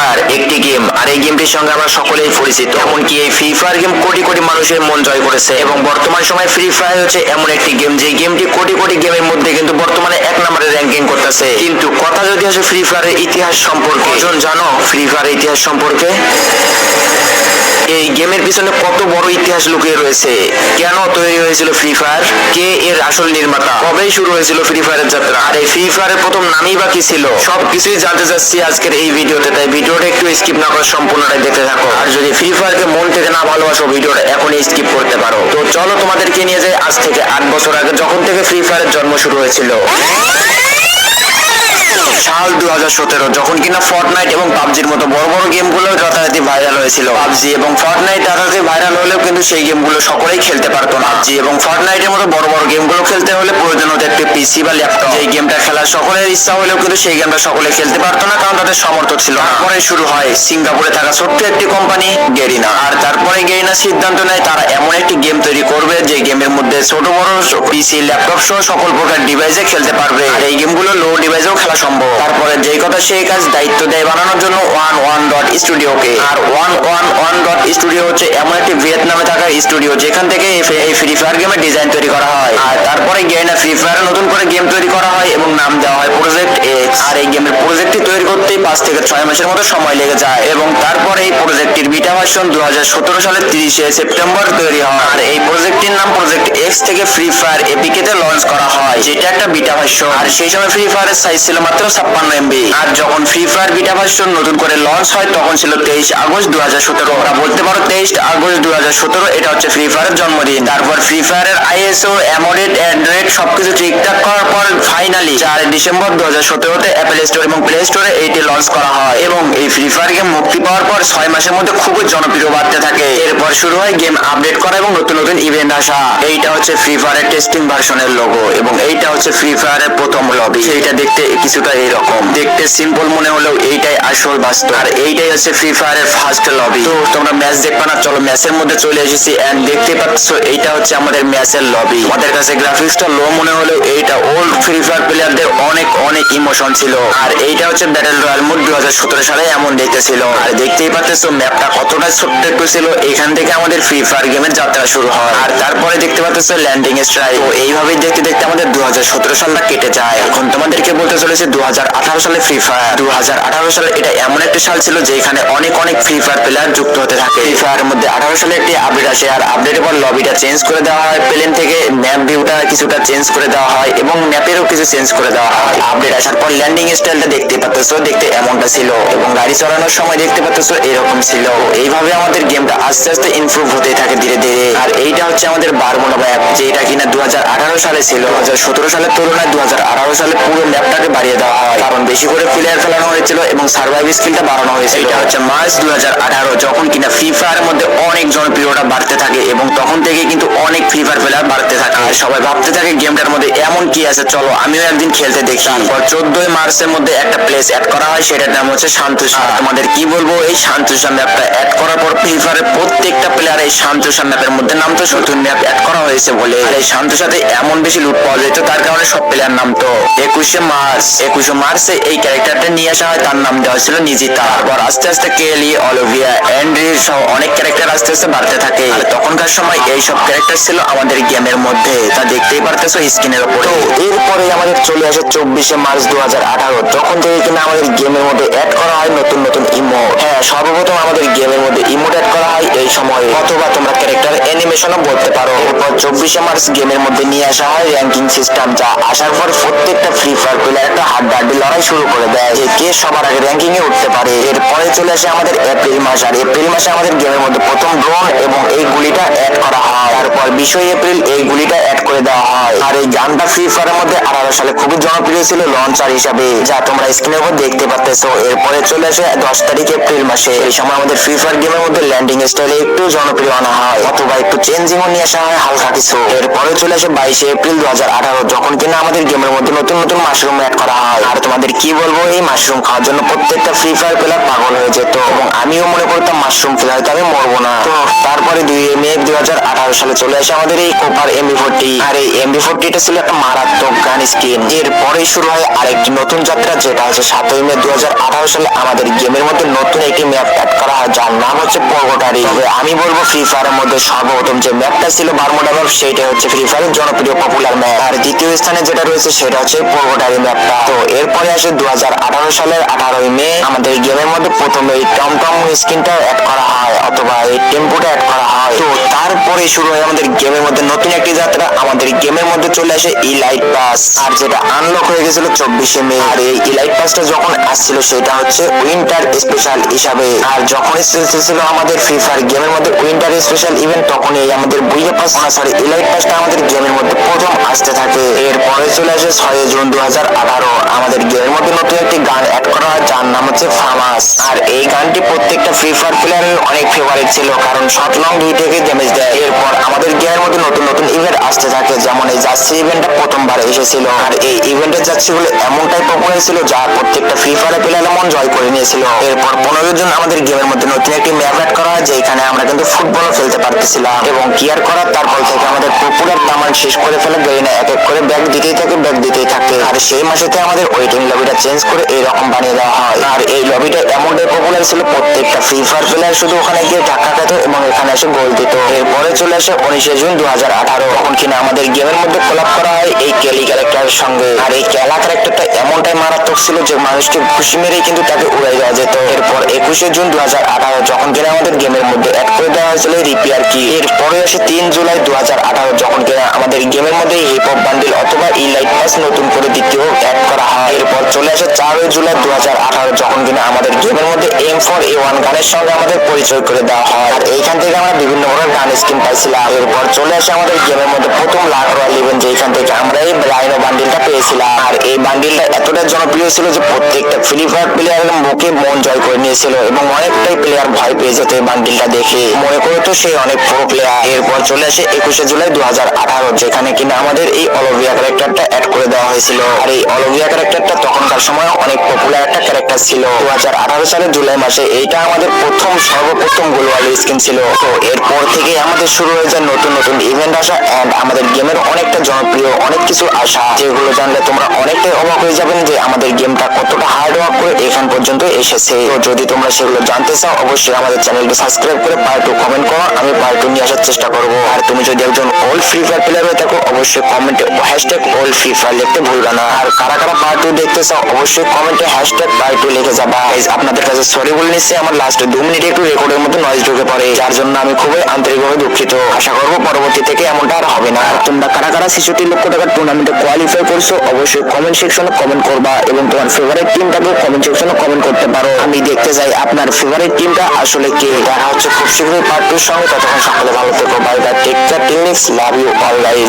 Fire একটি game. আর এই গেমটির সঙ্গে আমরা সকলেই পরিচিত। এমনকি এই free fire game crore crore মানুষের মন জয় করেছে। এবং বর্তমান সময়ে ফ্রি ফায়ার হচ্ছে এমন একটি গেম যে গেমটি কোটি কোটি গেমের মধ্যে কিন্তু বর্তমানে এক নম্বরে র্যাঙ্কিং করতেছে। কিন্তু কথা যদি আসে ফ্রি ফায়ারের ইতিহাস সম্পর্কে, জানো ফ্রি ফায়ারের ইতিহাস সম্পর্কে? এই গেমের পিছনে কত বড় ইতিহাস লুকিয়ে রয়েছে? কেন তৈরি হয়েছিল ফ্রি ফায়ার কে এর আসল নির্মাতা? কবেই শুরু হয়েছিল ফ্রি ফায়ারের যাত্রা? আর এই ফ্রি ফায়ারের প্রথম নামই বা কি ছিল? সব কিছুই জানতে চাচ্ছি আজকের এই ভিডিওতে, তাই ভিডিওটা একটু স্কিপ না করে সম্পূর্ণটাই দেখতে থাকো। আর যদি ফ্রি ফায়ারকে মন থেকে না ভালোবাসো, ভিডিওটা এখনই স্কিপ করতে পারো। তো চলো তোমাদেরকে নিয়ে যাই আজ থেকে আট বছর আগে, যখন থেকে ফ্রি ফায়ারের জন্ম শুরু হয়েছিল। সাল দু সতেরো, যখন কিনা ফর্টনাইট এবং পাবজির মতো বড় বড় গেমগুলো যথারীতি ভাইরাল হয়েছিল। পাবজি এবং ফর্টনাইট যথারীতি ভাইরাল হলেও কিন্তু সেই গেমগুলো সকলেই খেলতে পারতো না। পাবজি এবং ফর্টনাইটের মতো বড় বড় গেমগুলো খেলতে হলে প্রয়োজন হতো একটি পিসি বা ল্যাপটপ এই গেমটা খেলার সকলের ইচ্ছা হলেও কিন্তু সেই গেমটা সকলে খেলতে পারতো না, কারণ তাদের সমর্থ ছিল। তারপরে শুরু হয় সিঙ্গাপুরে থাকা ছোট্ট একটি কোম্পানি গেরিনা আর তারপরে গেরিনা সিদ্ধান্ত নেয় তারা এমন একটি গেম তৈরি করবে, যে গেমের মধ্যে ছোট বড় পিসি ল্যাপটপ সহ সকল প্রকার ডিভাইসে খেলতে পারবে। আর এই গেমগুলো লো ডিভাইসেও খেলা সম্ভব। তারপরে যেই কথা সেই কাজ দায়িত্ব দেয় বানানোর জন্য ওয়ান ওয়ান ডট স্টুডিওকে। আর one one one dot studio হচ্ছে এমন একটি ভিয়েতনামে থাকা স্টুডিও, যেখান থেকে এই ফ্রি- ফায়ার গেমের ডিজাইন তৈরি করা হয়। আর তারপরে গেইনা ফ্রি ফায়ার নতুন করে গেম তৈরি করা হয় এবং নাম দেওয়া হয় প্রজেক্ট এক্স আর এই গেমের প্রজেক্টটি তৈরি করতেই পাঁচ থেকে ছয় মাসের মতো সময় লেগে যায় এবং তারপরে এই প্রজেক্টটির বিটা ভার্সন দু হাজার সতেরো সালের তিরিশে সেপ্টেম্বর তৈরি হয়। আর এই প্রজেক্টটির নাম প্রজেক্ট এক্স থেকে ফ্রি ফায়ার এপিকে লঞ্চ করা হয়, যেটা একটা বিটা ভার্সন আর সেই সময় ফ্রি ফায়ারের সাইজ ছিল মাত্র ছাপ্পান্ন এমবি আর যখন ফ্রি ফায়ার বিটা ভার্সন নতুন করে লঞ্চ হয়, তখন ছিল তেইশ আগস্ট দু হাজার সতেরো। ওরা বলতে পারো তেইশ আগস্ট দু হাজার সতেরো, এটা হচ্ছে ফ্রি ফায়ারের জন্মদিন। তারপর ফ্রি ফায়ারের আইএসও অ্যামোডেড অ্যান্ড্রয়েড সবকিছু ঠিকঠাক করার পর ফাইনালি চার ডিসেম্বর দু হাজার সতেরোতে অ্যাপেল স্টোর এবং প্লে স্টোরে এইটি লঞ্চ করা হয়। এবং এই গেম মুক্তি পাওয়ার পর ছয় মাসের মধ্যে খুবই জনপ্রিয় বাড়তে থাকে। এরপর শুরু হয় গেম আপডেট করা এবং নতুন নতুন ইভেন্ট আসা। এইটা হচ্ছে ফ্রি ফায়ারের টেস্টিং ভার্সনের লোগো এবং এইটা হচ্ছে ফ্রি ফায়ারের প্রথম লবি সেইটা দেখতে কিছুটা এইরকম দেখতে সিম্পল মনে হলেও এইটাই আসল বাস্তব। আর এইটাই হচ্ছে ফ্রি ফায়ারের ফার্স্ট লবি তো তোমরা ম্যাচ দেখবে না, চলো ম্যাচের মধ্যে চলে এসেছি এন্ড দেখতে পাচ্ছ এইটা হচ্ছে আমাদের ম্যাচের লবি আমাদের কাছে গ্রাফিক্সটা লো মনে হলেও এইটা ওল্ড ফ্রি ফায়ার প্লেয়ারদের অনেক অনেক ইমোশন ছিল। আর এইটা হচ্ছে ব্যাটেল রয়্যাল মোড দু হাজার সতেরো সালে এমন দেখতে আর দেখতেই পাচ্ছ ম্যাপটা কতটা ছোট্ট একটু ছিল। এখান থেকে আমাদের ফ্রি ফায়ার গেমের যাত্রা শুরু হয়। আর তারপরে দেখতে পাচ্ছ ল্যান্ডিং স্ট্রাইক তো এইভাবেই দেখতে দেখতে আমাদের দু সালটা কেটে যায়। এখন তোমাদেরকে বলতে চলেছে দু সালে ফ্রি ফায়ার দু সালে এটা এমন একটি সাল ছিল, যেখানে অনেক অনেক ফ্রি ফায়ার প্লেয়ার যুক্ত হতে থাকে। ফ্রি ফায়ারের মধ্যে আঠারো সালে একটি আপডেট আসে, আর আপডেটের পর লবিটা চেঞ্জ করে দেওয়া হয়। প্লেন থেকে ম্যাপ ভিউটা কিছুটা চেঞ্জ করে দেওয়া হয়, এবং ম্যাপেরও কিছু চেঞ্জ করে দেওয়া হয়। আপডেট আসার পর ল্যান্ডিং স্টাইলটা দেখতে পাচ্ছ দেখতে এমনটা ছিল। এবং গাড়ি চালানোর সময় দেখতে পাচ্ছ এরকম ছিল। এইভাবে আমাদের গেমটা আস্তে আস্তে ইমপ্রুভ হতে থাকে ধীরে ধীরে। আর এইটা হচ্ছে আমাদের বারমোনা ব্যাপ যেটা কিনা দু হাজার আঠারো সালে ছিল। দু হাজার সতেরো সালের তুলনায় দু হাজার আঠারো সালে পুরো ল্যাপটাকে বাড়িয়ে দেওয়া হয়। কারণ বেশি করে প্লেয়ার খেলানো হয়েছিল এবং সার্ভাইভ স্কিলটা বাড়ানো হয়েছে এটা হচ্ছে মার্চ দু হাজার আঠারো, যখন কিনা ফ্রি ফায়ারের মধ্যে অনেক জনপ্রিয়তা বাড়তে থাকে এবং তখন থেকে কিন্তু অনেক ফ্রি ফায়ার প্লেয়ার বাড়তে থাকে। সবাই ভাবতে থাকে গেমটার মধ্যে এমন কি আছে চলো আমিও একদিন খেলতে দেখি। তারপর চোদ্দই মার্চের মধ্যে একটা প্লেস অ্যাড করা হয় সেটার নাম হচ্ছে শান্তুষা তোমাদের কি বলব এই শান্তুষা ম্যাপটা অ্যাড করার পর ফ্রি ফায়ারের প্রত্যেকটা প্লেয়ার এই শান্তুষা ম্যাপের মধ্যে নাম তো নতুন ম্যাপ অ্যাড করা হয়েছে বলে। আর এই শান্তুষাতে এমন বেশি লুট পাওয়া যেত তার কারণে সব প্লেয়ার নাম তো একুশে মার্চ। একুশে মার্চে এই ক্যারেক্টারটা নিয়ে আসা হয় তার নাম দেওয়া ছিল নিজিতা। তারপর আস্তে আস্তে কেলি অলিভিয়া অ্যান্ড্রি সহ অনেক ক্যারেক্টার আস্তে আস্তে বাড়তে থাকে। আর তখনকার সময় এই সব ক্যারেক্টার ছিল আমাদের গেমের মধ্যে। তা দেখতেই পারতেছো স্ক্রিনের উপরে। তো এরপরে আমাদের চলে আসে চব্বিশে মার্চ দু হাজার আঠারো। তখন থেকে কিনা আমাদের গেমের মধ্যে অ্যাড করা হয় নতুন নতুন ইমো হ্যাঁ সর্বপ্রথম আমাদের গেমের মধ্যে ইমোট সময় অথবা তোমরা ক্যারেক্টার অ্যানিমেশনও বলতে পারো। এরপর চব্বিশে মার্চ গেমের মধ্যে নিয়ে আসা হয় র্যাঙ্কিং সিস্টেম যা আসার পর প্রত্যেকটা ফ্রি ফায়ার প্লেয়ার একটা হাড্ডাহাড্ডি লড়াই শুরু করে দেয়, যে কে সবার আগে র্যাঙ্কিং এ উঠতে পারে। এরপরে চলে আসে আমাদের এপ্রিল মাস, আর এপ্রিল মাসে আমাদের গেমের মধ্যে প্রথম ড্রোন এবং এই গুলিটা অ্যাড করা হয়। তারপর বিশই এপ্রিল এই গুলিটা অ্যাড করে দেওয়া হয়। আর এই গানটা ফ্রি ফায়ারের মধ্যে আঠারো সালে খুবই জনপ্রিয় ছিল লঞ্চার হিসাবে, যা তোমরা স্ক্রিনের উপর দেখতে পাচ্তেছো এরপরে চলে আসে দশ তারিখ এপ্রিল মাসে। এই সময় আমাদের ফ্রি ফায়ার গেমের মধ্যে ল্যান্ডিং স্টাইলে একটু জনপ্রিয় আনা হয়, অথবা একটু চেঞ্জিংও নিয়ে আসা হয়, হালকা কিছু। এরপরে চলে আসে বাইশে এপ্রিল দু হাজার আঠারো, যখন কিনা আমাদের গেমের মধ্যে নতুন নতুন মাশরুম অ্যাড করা হয়। আর তোমাদের কি বলব, এই মাশরুম খাওয়ার জন্য প্রত্যেকটা ফ্রি ফায়ার প্লেয়ার পাগল হয়ে যেত, এবং আমিও মনে করতাম মাশরুম খেলে তো আমি মরবো না। তো তারপরে দুই মে দুই হাজার সালে চলে আসে আমাদের এই কোপার এমবি ফোরটি আর এই এমবি ফোরটিটা ছিল একটা মারাত্মক গান স্কিন এরপরে শুরু হয় আরেকটি নতুন যাত্রা, যেটা হচ্ছে সাতই মে দু হাজার আঠারো সালে আমাদের গেমের মধ্যে নতুন একটি ম্যাপ অ্যাড করা হয়, যার নাম হচ্ছে পর্বটারি তবে আমি বলব ফ্রি ফায়ারের মধ্যে সর্বপ্রথম যে ম্যাপটা ছিল বারমুডা ম্যাপ সেইটা হচ্ছে ফ্রি ফায়ারের জনপ্রিয় পপুলার ম্যাপ আর দ্বিতীয় স্থানে যেটা রয়েছে, সেটা হচ্ছে পর্বটারি ম্যাপটা তো এরপরে আসে দু হাজার আঠারো সালের আঠারোই মে, আমাদের গেমের মধ্যে প্রথমে এই টমটম স্কিনটা অ্যাড করা হয়, অথবা এই টেম্পোটা অ্যাড করা হয় তো শুরু হয় আমাদের গেমের মধ্যে নতুন একটি যাত্রা। আমাদের গেমের মধ্যে চলে আসে ইলাইট পাস আর যেটা আনলক হয়ে গেছিল চব্বিশে মে। আর এই ইলাইট পাসটা যখন আসছিল, সেটা হচ্ছে উইন্টার স্পেশাল হিসাবে। আর যখন এসেছিল আমাদের ফ্রি ফায়ার গেমের মধ্যে উইন্টার স্পেশাল ইভেন্ট তখন এই আমাদের বুইয়ে পাস না সরি ইলাইট পাসটা আমাদের গেমের মধ্যে প্রথম আসতে থাকে। এরপরে চলে আসে ছয় জুন দু হাজার আঠারো। আমাদের গেমের মধ্যে নতুন একটি গান অ্যাড করা হয়, যার নাম হচ্ছে ফামাস আর এই গানটি প্রত্যেকটা ফ্রি ফায়ার প্লেয়ারের অনেক ফেভারিট ছিল, কারণ শর্ট লং দুই থেকে ড্যামেজ দেয় এরপর আমাদের গেমের মধ্যে নতুন নতুন ইভেন্ট আসতে থাকে। যেমন এই জার্সি ইভেন্টটা প্রথমবার এসেছিল, আর এই ইভেন্টের জার্সিগুলো এমনটাই পপুলার ছিল যা প্রত্যেকটা ফ্রি ফায়ার প্লেয়ার এমন জয় করে নিয়েছিল। এরপর পনেরো জন আমাদের গেমের মধ্যে নতুন একটি ম্যাপ অ্যাড করা হয়, যেখানে আমরা কিন্তু ফুটবলও খেলতে পারতেছিলাম। এবং কেয়ার করার, তারপর থেকে আমাদের পপুলার তামান শেষ করে ফেলে গেইনা এক এক করে ব্যাগ দিতেই থাকে ব্যাগ দিতেই থাকে। আর সেই মাসেতে আমাদের ওয়েটিং লবিটা চেঞ্জ করে এইরকম বানিয়ে দেওয়া হয়। আর এই লবিটা এমনটাই পপুলার ছিল, প্রত্যেকটা ফ্রি ফায়ার প্লেয়ার শুধু ওখানে গিয়ে টাকা খেত এবং এখানে এসে গোল দিত। এরপরে চলে আসে উনিশে জুন দু হাজার আঠারো। কিনা আমাদের গেমের মধ্যে কোলাপ করা হয়? এই ক্যালি ক্যারেক্টারের সঙ্গে। আর এই কেলা ক্যারেক্টারটা এমনটাই মারাত্মক ছিল যে মানুষকে খুশি মেরেই কিন্তু তাকে উড়াই দেওয়া যেত। এরপর একুশে জুন দু হাজার আঠারো, যখন কিনা আমাদের গেমের মধ্যে অ্যাড করে দেওয়া হয়েছিল রিপেয়ার কি। এরপরে আসে তিন জুলাই দু হাজার আঠারো, যখন কিনা আমাদের গেমের মধ্যে হিপ হপ বান্ডিল অথবা ই লাইট পাস নতুন করে দ্বিতীয় অ্যাড করা হয়। এরপর চলে আসে চারই জুলাই দু হাজার আঠারো, যখন কিনা আমাদের গেমের মধ্যে এম ফোর এ ওয়ান গানের সঙ্গে আমাদের পরিচয় করে দেওয়া হয়। আর এইখান থেকে আমরা বিভিন্ন ধরনের গান স্কিন পাইছিলাম। এরপর চলে আসে আমাদের গেমের মধ্যে প্রথম লাখ রয়্যাল ইভেন্ট যেখান থেকে আমরা এই রাইনো বান্ডিলটা পেয়েছিলাম। আর এই বান্ডিলটা এতটা জনপ্রিয় ছিল যে প্রত্যেকটা ফ্রি ফায়ার প্লেয়ারের মুখে মন জয় করে নিয়েছিল এবং অনেকটাই প্লেয়ার ভয় পেয়ে যেত এই বান্ডিলটা দেখে। মনে করতো সে অনেক প্রো প্লেয়ার এরপর চলে আসে একুশে জুলাই দু হাজার আঠারো, যেখানে কিনা আমাদের এই অলোভিয়া ক্যারেক্টারটা অ্যাড করে দেওয়া হয়েছিল। আর এই অলোভিয়া ক্যারেক্টারটা তখনকার সময় অনেক পপুলার একটা ক্যারেক্টার ছিল। দু হাজার আঠারো সালের জুলাই মাসে এইটা আমাদের প্রথম সর্বপ্রথম গোলওয়াল স্কিন ছিল। তো এরপর থেকে আমাদের শুরু হয়ে যায় নতুন নতুন ইভেন্ট আসা এন্ড আমাদের গেমের অনেকটা জনপ্রিয়, অনেক কিছু আসা যেগুলো জানলে তোমরা অনেকটাই অবাক হয়ে যাবেন যে আমাদের গেমটা কতটা হার্ড ওয়ার্ক করে এখান পর্যন্ত এসেছে। তো যদি তোমরা সেগুলো জানতে চাও, অবশ্যই আমাদের চ্যানেলটি সাবস্ক্রাইব করে পার্ট টু কমেন্ট করো, আমি পার্ট টু নিয়ে আসার চেষ্টা করব। আর তুমি যদি একজন ওল্ড ফ্রি ফায়ার প্লেয়ার হয়ে থাকো, অবশ্যই কমেন্টে হ্যাশট্যাগ ওল্ড ফ্রি ফায়ার লিখতে ভুলবে না। আর কারা কারা পার্ট টু দেখতে চাও, অবশ্যই কমেন্টে হ্যাশট্যাগ পার্ট টু লিখে যাবা। আপনাদের কাছে সরি বলে নিচ্ছি, আমার লাস্ট দু মিনিট একটু রেকর্ডের মধ্যে নয়েজ ঢুকে পড়ে, যার জন্য আমি খুবই আন্তরিকভাবে দুঃখিত। আশা করব পরবর্তী থেকে এমনটা আর হবে না। তোমরা কারা কারা ছেষট্টি লক্ষ টাকার টুর্নামেন্টে কোয়ালিফাই করছ, অবশ্যই কমেন্ট সেকশনে কমেন্ট করবা এবং তোমার ফেভারিট টিমটাকে কমেন্ট সেকশনে কমেন্ট করতে পারো। আমি দেখতে চাই আপনার ফেভারিট টিমটা আসলে কে? দেখা হচ্ছে খুব শীঘ্রই পার্ট টুর সঙ্গে। ততক্ষণ সকলে ভালো থেকো। Bye bye take care team love you all guys